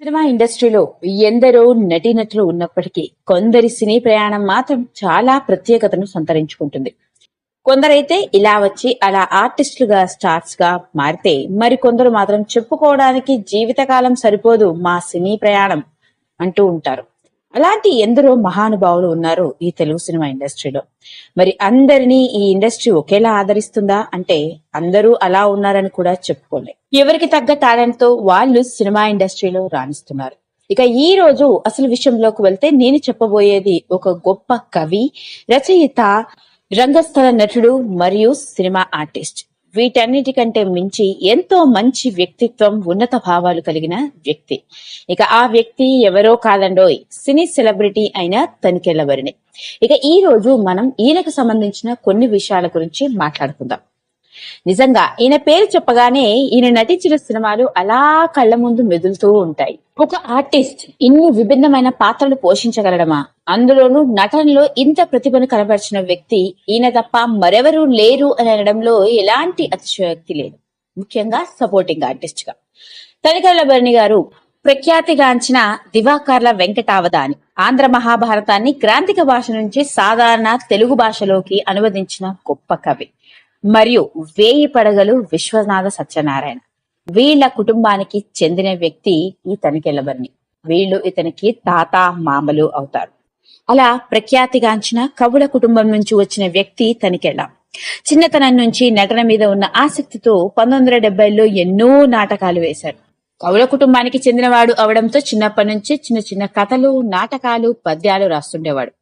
Cinema ఇండస్ట్రీలో ఎందరో నటీనటులు ఉన్నప్పటికీ కొందరి సినీ ప్రయాణం మాత్రం చాలా ప్రత్యేకతను సంతరించుకుంటుంది. కొందరైతే ఇలా వచ్చి అలా ఆర్టిస్టులుగా స్టార్స్గా మారితే మరి కొందరు మాత్రం చెప్పుకోవడానికి జీవితకాలం సరిపోదు మా సినీ ప్రయాణం అంటూ ఉంటారు. అలాంటి ఎందరో మహానుభావులు ఉన్నారు ఈ తెలుగు సినిమా ఇండస్ట్రీలో. మరి అందరినీ ఈ ఇండస్ట్రీ ఒకేలా ఆదరిస్తుందా? అంటే అందరూ అలా ఉన్నారని కూడా చెప్పుకోలే. ఎవరికి తగ్గ టాలెంట్తో వాళ్ళు సినిమా ఇండస్ట్రీలో రాణిస్తున్నారు. ఇక ఈ రోజు అసలు విషయంలోకి వెళ్తే నేను చెప్పబోయేది ఒక గొప్ప కవి రచయిత రంగస్థల నటుడు మరియు సినిమా ఆర్టిస్ట్. వీటన్నిటికంటే మించి ఎంతో మంచి వ్యక్తిత్వం ఉన్నత భావాలు కలిగిన వ్యక్తి. ఇక ఆ వ్యక్తి ఎవరో కాదండోయ్ సినీ సెలబ్రిటీ అయిన తనికెళ్ళవరిని. ఇక ఈ రోజు మనం ఈయనకు సంబంధించిన కొన్ని విషయాల గురించి మాట్లాడుకుందాం. నిజంగా ఈయన పేరు చెప్పగానే ఈయన నటించిన సినిమాలు అలా కళ్ళ ముందు మెదులుతూ ఉంటాయి. ఒక ఆర్టిస్ట్ ఇన్ని విభిన్నమైన పాత్రలు పోషించగలడమా? అందులోనూ నటనలో ఇంత ప్రతిభను కనబరిచిన వ్యక్తి ఈయన తప్ప మరెవరూ లేరు అని అనడంలో ఎలాంటి అతిశయోక్తి లేదు. ముఖ్యంగా సపోర్టింగ్ ఆర్టిస్ట్గా తనికల్ల బర్ణి గారు ప్రఖ్యాతిగాంచిన దివాకర్ల వెంకటావదాని ఆంధ్ర మహాభారతాన్ని గ్రాంధిక భాష నుంచి సాధారణ తెలుగు భాషలోకి అనువదించిన గొప్ప కవి. మరియు వేయి పడగలు విశ్వనాథ సత్యనారాయణ. వీళ్ళ కుటుంబానికి చెందిన వ్యక్తి ఈ తనికెళ్ళబర్ని వీళ్ళు ఇతనికి తాత మామలు అవుతారు. అలా ప్రఖ్యాతిగాంచిన కవుల కుటుంబం నుంచి వచ్చిన వ్యక్తి తనికెళ్ళ. చిన్నతనం నుంచి నటన మీద ఉన్న ఆసక్తితో పంతొమ్మిది వందల ఎన్నో నాటకాలు వేశారు కవుల కుటుంబానికి చెందినవాడు అవడంతో చిన్నప్పటి నుంచి చిన్న చిన్న కథలు నాటకాలు పద్యాలు రాస్తుండేవాడు.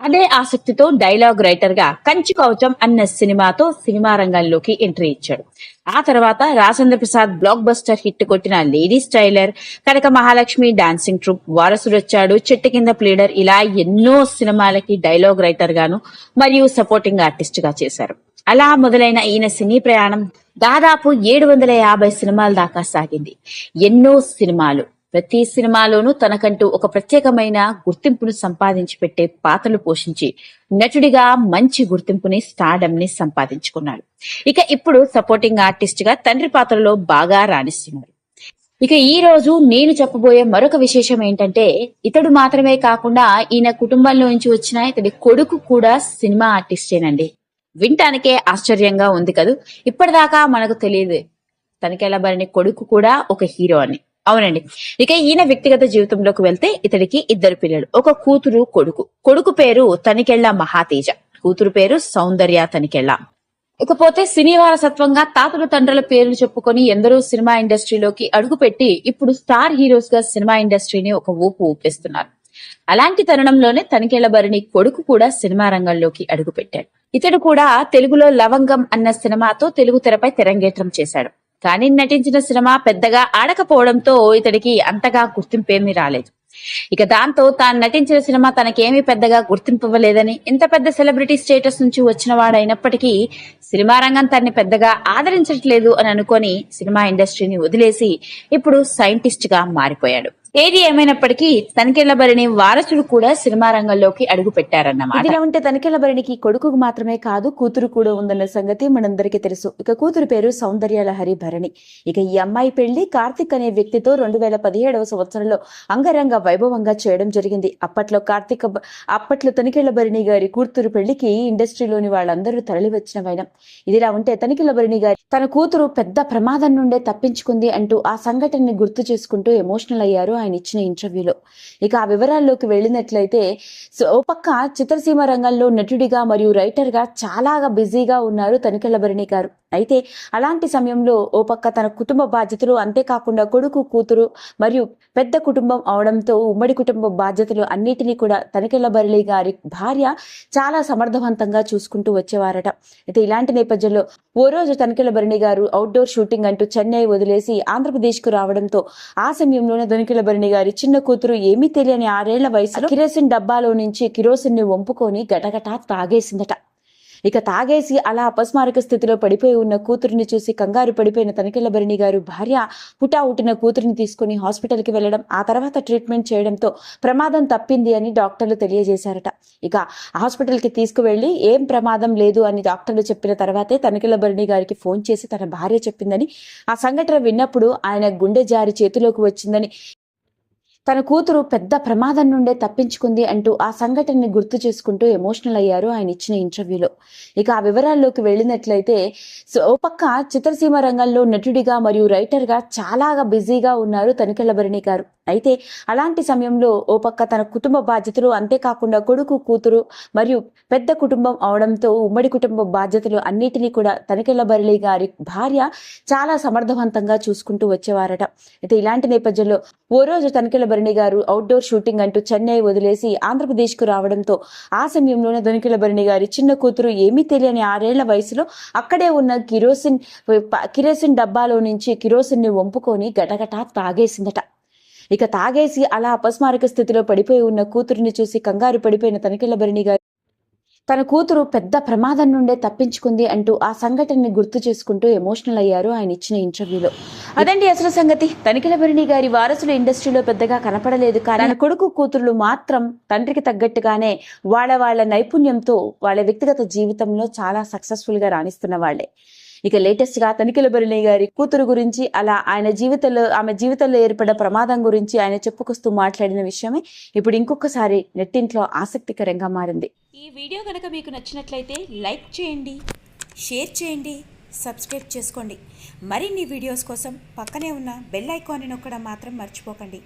అదే ఆసక్తితో డైలాగ్ రైటర్గా కంచి కవచం అన్న సినిమాతో సినిమా రంగంలోకి ఎంట్రీ ఇచ్చాడు. ఆ తర్వాత Rajendra Prasad blockbuster hit కొట్టిన ladies tailor Kanaka Mahalakshmi dancing troupe Varasudu వచ్చాడు. చెట్టు కింద ప్లేడర్ ఇలా ఎన్నో సినిమాలకి డైలాగ్ రైటర్ గాను మరియు సపోర్టింగ్ ఆర్టిస్ట్గా చేశారు. అలా మొదలైన ఈయన సినీ ప్రయాణం దాదాపు ఏడు వందల యాభై సినిమాల దాకా సాగింది. ఎన్నో సినిమాలు. ప్రతి సినిమాలోనూ తనకంటూ ఒక ప్రత్యేకమైన గుర్తింపును సంపాదించి పెట్టే పాత్రలు పోషించి నటుడిగా మంచి గుర్తింపుని స్టార్డమ్ని సంపాదించుకున్నాడు. ఇక ఇప్పుడు సపోర్టింగ్ ఆర్టిస్ట్గా తండ్రి పాత్రలో బాగా రాణిస్తున్నాడు. ఇక ఈ రోజు నేను చెప్పబోయే మరొక విశేషం ఏంటంటే ఇతడు మాత్రమే కాకుండా ఈయన కుటుంబంలో నుంచి వచ్చిన ఇతడి కొడుకు కూడా సినిమా ఆర్టిస్టేనండి. వింటానికే ఆశ్చర్యంగా ఉంది కదూ. ఇప్పటిదాకా మనకు తెలియదు తనికెళ్ళబడిన కొడుకు కూడా ఒక హీరో అని. అవునండి. ఇక ఈయన వ్యక్తిగత జీవితంలోకి వెళ్తే ఇతడికి ఇద్దరు పిల్లలు. ఒక కూతురు కొడుకు. కొడుకు పేరు తనికెళ్ళ మహాతేజ. కూతురు పేరు సౌందర్య తనికెళ్ళ. ఇకపోతే సినీ వారసత్వంగా తాతలు తండ్రుల పేర్లు చెప్పుకొని ఎందరో సినిమా ఇండస్ట్రీలోకి అడుగుపెట్టి ఇప్పుడు స్టార్ హీరోస్గా సినిమా ఇండస్ట్రీని ఒక ఊపు ఊపిస్తున్నారు. అలాంటి తరుణంలోనే తనికెళ్ళ భరణి కొడుకు కూడా సినిమా రంగంలోకి అడుగుపెట్టాడు. ఇతడు కూడా తెలుగులో లవంగం అన్న సినిమాతో తెలుగు తెరపై తెరంగేట్రం చేశాడు. కానీ నటించిన సినిమా పెద్దగా ఆడకపోవడంతో ఇతడికి అంతగా గుర్తింపేమీ రాలేదు. ఇక దాంతో తాను నటించిన సినిమా తనకేమీ పెద్దగా గుర్తింపవ్వలేదని ఇంత పెద్ద సెలబ్రిటీ స్టేటస్ నుంచి వచ్చిన వాడైనప్పటికీ సినిమా రంగం తన్ని పెద్దగా ఆదరించట్లేదు అని అనుకొని సినిమా ఇండస్ట్రీని వదిలేసి ఇప్పుడు సైంటిస్ట్గా మారిపోయాడు. ఏది ఏమైనప్పటికీ తనికెళ్ళబరిని వారసుడు కూడా సినిమా రంగంలోకి అడుగు పెట్టారన్నమాట. ఇదిలా ఉంటే తనికెళ్ళ భరణికి కొడుకు మాత్రమే కాదు కూతురు కూడా ఉందన్న సంగతి మనందరికీ తెలుసు. ఇక కూతురు పేరు సౌందర్యలహరి భరణి ఇక ఈ అమ్మాయి పెళ్ళి కార్తిక్ అనే వ్యక్తితో రెండు వేల పదిహేడవ సంవత్సరంలో అంగరంగ వైభవంగా చేయడం జరిగింది. అప్పట్లో కార్తిక్ అప్పట్లో తనికెళ్ళ భరణి గారి కూతురు పెళ్ళికి ఇండస్ట్రీలోని వాళ్ళందరూ తరలి వచ్చిన వైనం. ఇదిలా ఉంటే తనికెళ్ళ భరణి గారి తన కూతురు పెద్ద ప్రమాదం నుండే తప్పించుకుంది అంటూ ఆ సంఘటనని గుర్తు చేసుకుంటూ ఎమోషనల్ అయ్యారు. ఆయన ఇచ్చిన ఇంటర్వ్యూలో. ఇక ఆ వివరాల్లోకి వెళ్ళినట్లయితే సో ఓ పక్క చిత్రసీమ రంగంలో నటుడిగా మరియు రైటర్గా చాలా బిజీగా ఉన్నారు తనికెళ్ళభరణి గారు. అయితే అలాంటి సమయంలో ఓ పక్క తన కుటుంబ బాధ్యతలు అంతేకాకుండా కొడుకు కూతురు మరియు పెద్ద కుటుంబం అవడంతో ఉమ్మడి కుటుంబ బాధ్యతలు అన్నిటినీ కూడా తనికెళ్ళ బరళి గారి భార్య చాలా సమర్థవంతంగా చూసుకుంటూ వచ్చేవారట. అయితే ఇలాంటి నేపథ్యంలో ఓ రోజు తనికెళ్ళ భరణి గారు అవుట్డోర్ షూటింగ్ అంటూ చెన్నై వదిలేసి ఆంధ్రప్రదేశ్కు రావడంతో ఆ సమయంలోనే తనికెళ్ళ భరణి గారి చిన్న కూతురు ఏమీ తెలియని ఆరేళ్ళ వయసులో కిరోసిన్ డబ్బాలో నుంచి కిరోసిన్ని వంపుకొని గటగటా తాగేసిందట. ఇక తాగేసి అలా అపస్మారక స్థితిలో పడిపోయి ఉన్న కూతురిని చూసి కంగారు పడిపోయిన తనికెళ్ళ భరణి గారు భార్య హుటాహుటిన కూతురిని తీసుకుని హాస్పిటల్కి వెళ్ళడం ఆ తర్వాత ట్రీట్మెంట్ చేయడంతో ప్రమాదం తప్పింది అని డాక్టర్లు తెలియజేశారట. ఇక హాస్పిటల్కి తీసుకువెళ్ళి ఏం ప్రమాదం లేదు అని డాక్టర్లు చెప్పిన తర్వాతే తనికెళ్ళ భరణి గారికి ఫోన్ చేసి తన భార్య చెప్పిందని ఆ సంఘటన విన్నప్పుడు ఆయన గుండె జారి చేతిలోకి వచ్చిందని తన కూతురు పెద్ద ప్రమాదం నుండే తప్పించుకుంది అంటూ ఆ సంఘటనని గుర్తు చేసుకుంటూ ఎమోషనల్ అయ్యారు ఆయన ఇచ్చిన ఇంటర్వ్యూలో. ఇక ఆ వివరాల్లోకి వెళ్ళినట్లయితే ఓ పక్క చిత్రసీమ రంగంలో నటుడిగా మరియు రైటర్గా చాలా బిజీగా ఉన్నారు తనికెళ్ళభరణి గారు. అయితే అలాంటి సమయంలో ఓ పక్క తన కుటుంబ బాధ్యతలు అంతేకాకుండా కొడుకు కూతురు మరియు పెద్ద కుటుంబం అవడంతో ఉమ్మడి కుటుంబ బాధ్యతలు అన్నిటినీ కూడా తనికెళ్ళభరణి గారి భార్య చాలా సమర్థవంతంగా చూసుకుంటూ వచ్చేవారట. అయితే ఇలాంటి నేపథ్యంలో ఓ రోజు తనికెళ్ళ భరణి గారు అవుట్డోర్ షూటింగ్ అంటూ చెన్నై వదిలేసి ఆంధ్రప్రదేశ్కు రావడంతో ఆ సమయంలోనే తనికెళ్ళ భరణి గారి చిన్న కూతురు ఏమీ తెలియని ఆరేళ్ళ వయసులో అక్కడే ఉన్న కిరోసిన్ కిరోసిన్ డబ్బాలో నుంచి కిరోసిన్ని వంపుకొని గటగటా తాగేసిందట. ఇక తాగేసి అలా అపస్మారక స్థితిలో పడిపోయి ఉన్న కూతురిని చూసి కంగారు పడిపోయిన తనికెళ్ళ భరణి గారు తన కూతురు పెద్ద ప్రమాదం నుండే తప్పించుకుంది అంటూ ఆ సంఘటనని గుర్తు చేసుకుంటూ ఎమోషనల్ అయ్యారు ఆయన ఇచ్చిన ఇంటర్వ్యూలో. అదండి అసలు సంగతి. తనిఖీల భరణి గారి వారసులు ఇండస్ట్రీలో పెద్దగా కనపడలేదు. కానీ తన కొడుకు కూతురులు మాత్రం తండ్రికి తగ్గట్టుగానే వాళ్ళ వాళ్ళ నైపుణ్యంతో వాళ్ళ వ్యక్తిగత జీవితంలో చాలా సక్సెస్ఫుల్గా రాణిస్తున్న వాళ్ళే. ఇక లేటెస్ట్గా తనిఖీల భరణి గారి కూతురు గురించి అలా ఆయన జీవితంలో ఆమె జీవితంలో ఏర్పడ్డ ప్రమాదం గురించి ఆయన చెప్పుకొస్తూ మాట్లాడిన విషయమే ఇప్పుడు ఇంకొకసారి నెట్టింట్లో ఆసక్తికరంగా మారింది. ఈ వీడియో కనుక మీకు నచ్చినట్లయితే లైక్ చేయండి షేర్ చేయండి సబ్స్క్రైబ్ చేసుకోండి. మరిన్ని వీడియోస్ కోసం పక్కనే ఉన్న బెల్ ఐకాన్ని నొక్కడం మాత్రం మర్చిపోకండి.